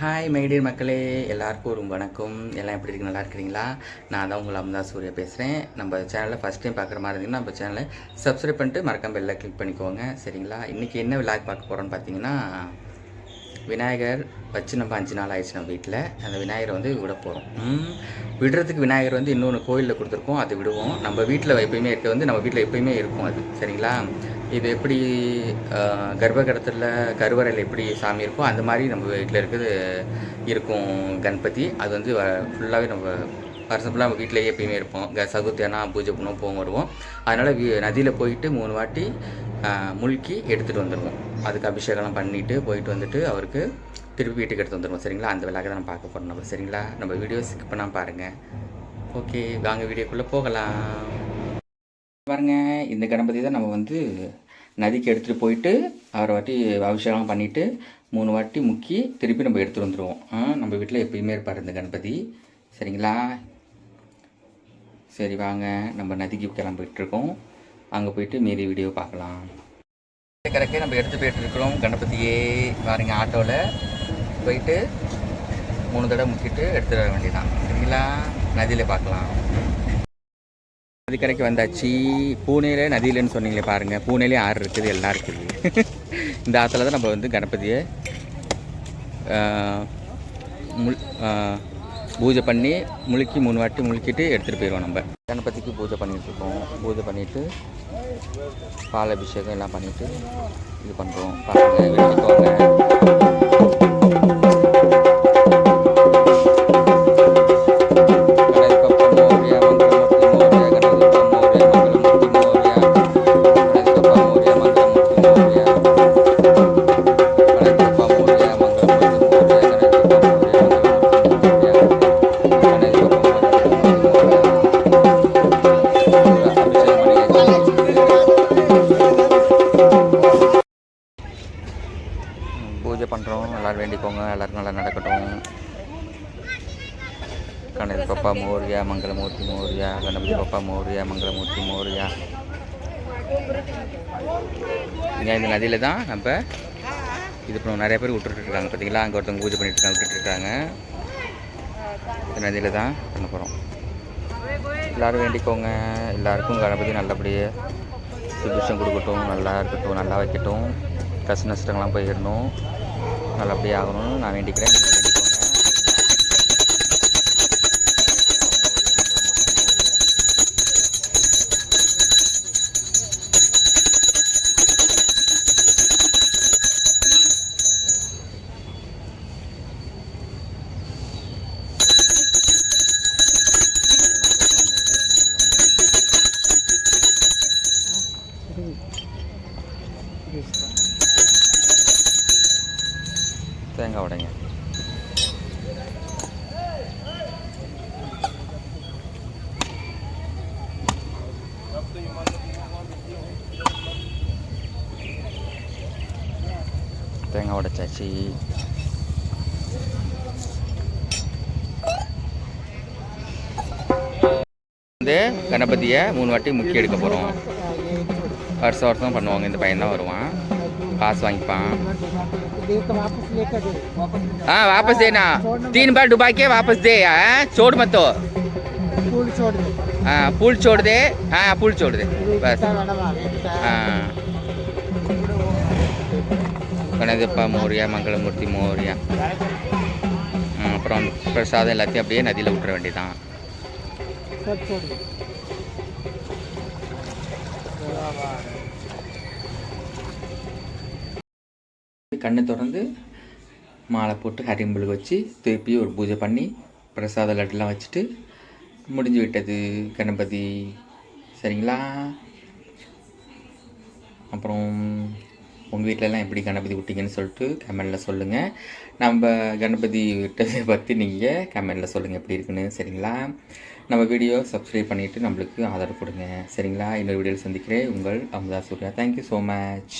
Hi my dear மக்களே. எல்லாருக்கும் ஒரு வணக்கம். எல்லாம் எப்படி இருக்கு? நல்லா இருக்கிறீங்களா? நான் தான் உங்களை அமுதா சூர்யா பேசுகிறேன் நம்ம சேனலில் ஃபஸ்ட் டைம் பார்க்குற மாதிரி இருந்தீங்கன்னா நம்ம சேனலை சப்ஸ்கிரைப் பண்ணிட்டு மறக்காம பெல்லில் கிளிக் பண்ணிக்கோங்க. சரிங்களா? இன்றைக்கி என்ன விழாக் பார்க்க போகிறோன்னு பார்த்தீங்கன்னா விநாயகர் வச்சு நம்ம அஞ்சு நாள் ஆயிடுச்சு நம்ம வீட்டில். அந்த விநாயகரை வந்து விட போகிறோம் விடுறதுக்கு விநாயகர் வந்து இன்னொன்று கோயிலில் கொடுத்துருக்கோம். அது விடுவோம். நம்ம வீட்டில் எப்பயுமே இருக்க வந்து நம்ம வீட்டில் எப்பயுமே இருக்கும் அது. சரிங்களா? இது எப்படி ஆஹ், கருவறையில் எப்படி சாமி இருக்கோ அந்த மாதிரி நம்ம வீட்டில் இருக்குது இருக்கும் கணபதி. அது வந்து ஃபுல்லாகவே நம்ம வருஷம் ஃபுல்லாக நம்ம வீட்டிலேயே எப்பயுமே இருப்போம். க சதுர்த்தியானா பூஜை பண்ணுவோம் போகும் வருவோம் அதனால் நதியில் போயிட்டு மூணு வாட்டி முழுக்கி எடுத்துகிட்டு வந்துடுவோம் அதுக்கு அபிஷேகம்லாம் பண்ணிவிட்டு போயிட்டு வந்துட்டு அவருக்கு திருப்பி வீட்டுக்கு எடுத்து வந்துடுவோம் சரிங்களா? அந்த விழாக்க தான் நம்ம பார்க்க போகிறோம் நம்ம சரிங்களா? நம்ம வீடியோ ஸ்கிப் பண்ணால் பாருங்கள் ஓகே வாங்க வீடியோக்குள்ளே போகலாம். பாருங்க இந்த கணபதி தான் நம்ம வந்து நதிக்கு எடுத்துகிட்டு போயிட்டு அவரை வாட்டி அபிஷேகம் பண்ணிவிட்டு மூணு வாட்டி முக்கி திருப்பி நம்ம எடுத்துகிட்டு வந்துடுவோம் ஆ, நம்ம வீட்டில் எப்பயுமே இருப்பார் இந்த கணபதி. சரிங்களா? சரி வாங்க நம்ம நதிக்கு கிளம்பிட்டுருக்கோம். அங்கே போயிட்டு மீதி வீடியோ பார்க்கலாம். கரெக்டாக நம்ம எடுத்து போயிட்டு இருக்கிறோம் கணபதியே பாருங்க ஆட்டோவில் போயிட்டு மூணு தடவை முக்கிட்டு எடுத்துகிட்டு வர வேண்டியதான் சரிங்களா? நதியில் பார்க்கலாம். நதிக்கரைக்கு வந்தாச்சு. பூனேல நதியிலன்னு சொன்னீங்களே பாருங்கள் பூனேலே ஆறு இருக்குது எல்லாம் இருக்குது. இந்த ஆற்றுல தான் நம்ம வந்து கணபதியை முள் பூஜை பண்ணி முழுக்கி மூணு வாட்டி முழுக்கிட்டு எடுத்துகிட்டு போயிடுவோம் நம்ம. கணபதிக்கு பூஜை பண்ணிகிட்ருக்கோம் இருக்கோம் பூஜை பண்ணிவிட்டு பால் அபிஷேகம் எல்லாம் பண்ணிவிட்டு இது பண்ணுறோம் பாருங்கள் பூஜை பண்ணுறோம் எல்லோரும் வேண்டிக்கோங்க. எல்லாருக்கும் நல்லா நடக்கட்டும். கணபதி பப்பா மோரியா மங்களமூர்த்தி மோரியா கணபதி பப்பா மோரியா மங்களமூர்த்தி மோரியா. இங்கே இந்த நதியில் தான் நம்ம இது பண்ண நிறைய பேர் விட்டுட்டு பார்த்தீங்களா? அங்கே ஒருத்தவங்க பூஜை பண்ணிட்டு விட்டுட்டுருக்காங்க. விட்டுட்டு இருக்காங்க இந்த நதியில் தான் பண்ண போகிறோம் எல்லோரும் வேண்டிக்கோங்க. எல்லாருக்கும் கணபதி நல்லபடியாக சுபிஷம் கொடுக்கட்டும். நல்லா இருக்கட்டும். நல்லா வைக்கட்டும். கஷ்ட நஷ்டங்கள்லாம் போயிடணும். நல்லபடியாக ஆகணும்னு நான் வேண்டிக்கிறேன். தேங்காய் உடைச்சாச்சு வந்து கணபதியை மூணு வாட்டி முக்கி எடுக்க போகிறோம் வருஷம் வருஷம் பண்ணுவாங்க இந்த பையன் தான் வருவான் காசு வாங்கிப்பான் हाँ वापस देना तीन बार डुबा के वापस दे हाँ छोड़ मत तो फूल छोड़ दे हाँ पुल छोड़ दे हाँ पुल छोड़ दे बस हाँ கணேசப்பா மோரியா மங்களமூர்த்தி மோரியா. அப்புறம் பிரசாதம் எல்லாத்தையும் அப்படியே நதியில் விட்டுற வேண்டியதான் கண்ணை தொடர்ந்து மாலை போட்டு ஹரிம்புளுக்கு வச்சு திருப்பி ஒரு பூஜை பண்ணி பிரசாத லட்டுலாம் வச்சுட்டு முடிஞ்சு விட்டது. கணபதி. சரிங்களா? அப்புறம் உங்கள் வீட்டிலலாம் எப்படி கணபதி விட்டீங்கன்னு சொல்லிட்டு கமெண்டில் சொல்லுங்கள் நம்ம கணபதி விட்டதை பற்றி நீங்கள் கமெண்டில் சொல்லுங்கள் எப்படி இருக்குன்னு சரிங்களா? நம்ம வீடியோ சப்ஸ்கிரைப் பண்ணிவிட்டு நம்மளுக்கு ஆதரவு கொடுங்க சரிங்களா? இன்னொரு வீடியோவில் சந்திக்கிறேன். உங்கள் Amudha Surya. Thank you so much